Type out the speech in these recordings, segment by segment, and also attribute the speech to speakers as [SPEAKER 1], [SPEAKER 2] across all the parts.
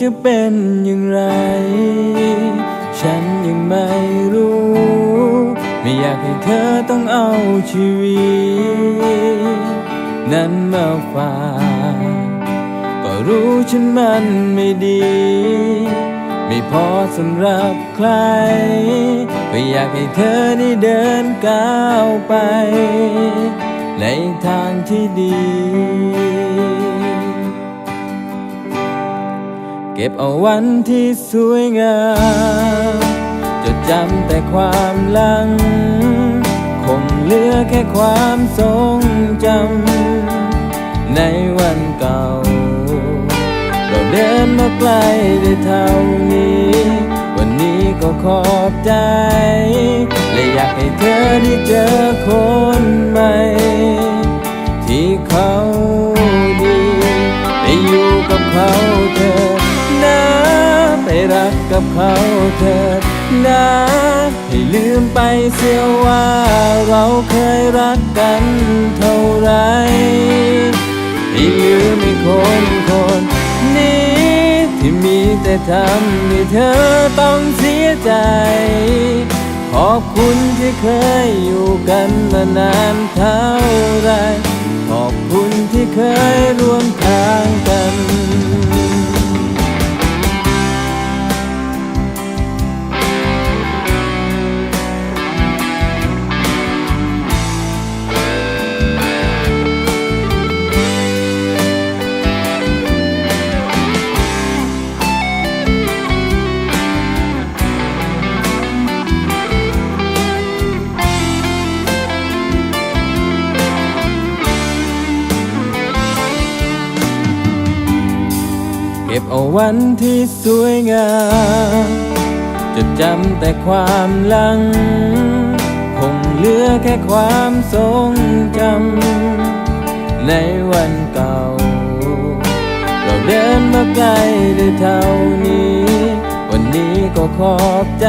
[SPEAKER 1] จะเป็นอย่างไร ฉันยังไม่รู้ ไม่อยากให้เธอต้องเอาชีวิต นั้นมาฝากก็รู้ฉันมันไม่ดี ไม่พอสำหรับใครก็อยากให้เธอได้เดินก้าวไป ในทางที่ดี เก็บเอาวันที่สวยงามจดจำแต่ความหลัง คงเหลือแค่ความทรงจำในวันเก่า เราเดินมาไกลได้เท่านี้ วันนี้ก็ขอบใจ และอยากให้เธอได้เจอคนใหม่ ที่เขาดี ไปอยู่กับเขาเธอ รักกับเขาเธอนะให้ลืมไปเสียว่าเราเคยรักกันเท่าไรให้ลืมไม่คนคนนี้ที่มีแต่ทำให้เธอต้องเสียใจ ขอบคุณที่เคยอยู่กันมานานเท่าไร ขอบคุณที่เคยร่วมท ก็บเอาวันที่สวยงามจดจำแต่ความหลัง คงเหลือแค่ความทรงจำในวันเก่า เราเดินมาไกลได้เท่านี้ วันนี้ก็ขอบใจ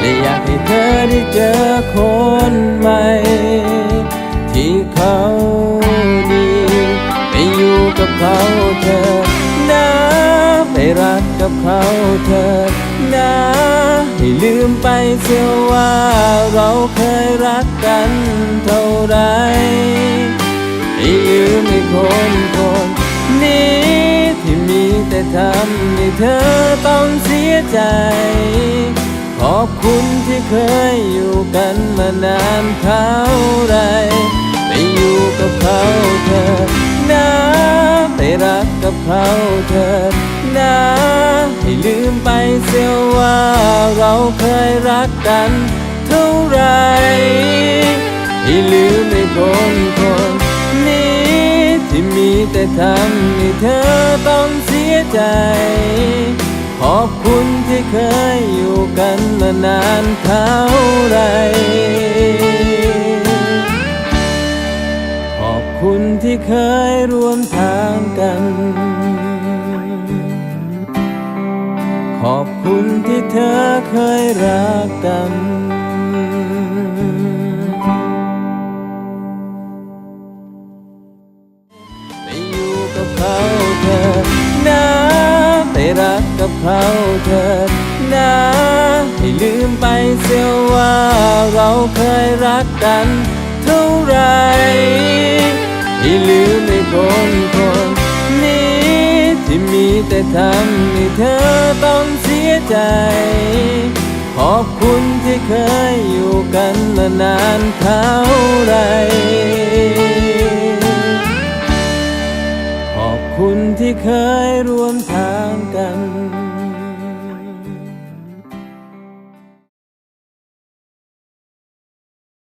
[SPEAKER 1] และอยากให้เธอได้เจอคน เขาเธอนะให้ลืมไปเสียว่าเราเคยรักกันเท่าไรให้ลืมไม่คนคนนี้ที่มีแต่ทำให้เธอต้องเสียใจ ขอบคุณที่เคยอยู่กันมานานเท่าไรไปอยู่กับเขาเธอนะไปรักกับเขาเธอนะ ให้ลืมไปเสียว่าเราเคยรักกันเท่าไรให้ลืมไม่คนคนนี้ที่มีแต่ทำให้เธอต้องเสียใจ ขอบคุณที่เคยอยู่กันมานานเท่าไรขอบคุณที่เคยร่วมทางกัน ขอบคุณที่เธอเคยรักกันไปอยู่กับเขาเธอนะไปรักกับเขาเธอนะให้ลืมไปเสียว่าเราเคยรักกันเท่าไรให้ลืมไม่คนคน แต่ทำให้เธอต้องเสียใจ ขอบคุณที่เคยอยู่กันมานานเท่าไร ขอบคุณที่เคยร่วมทางกัน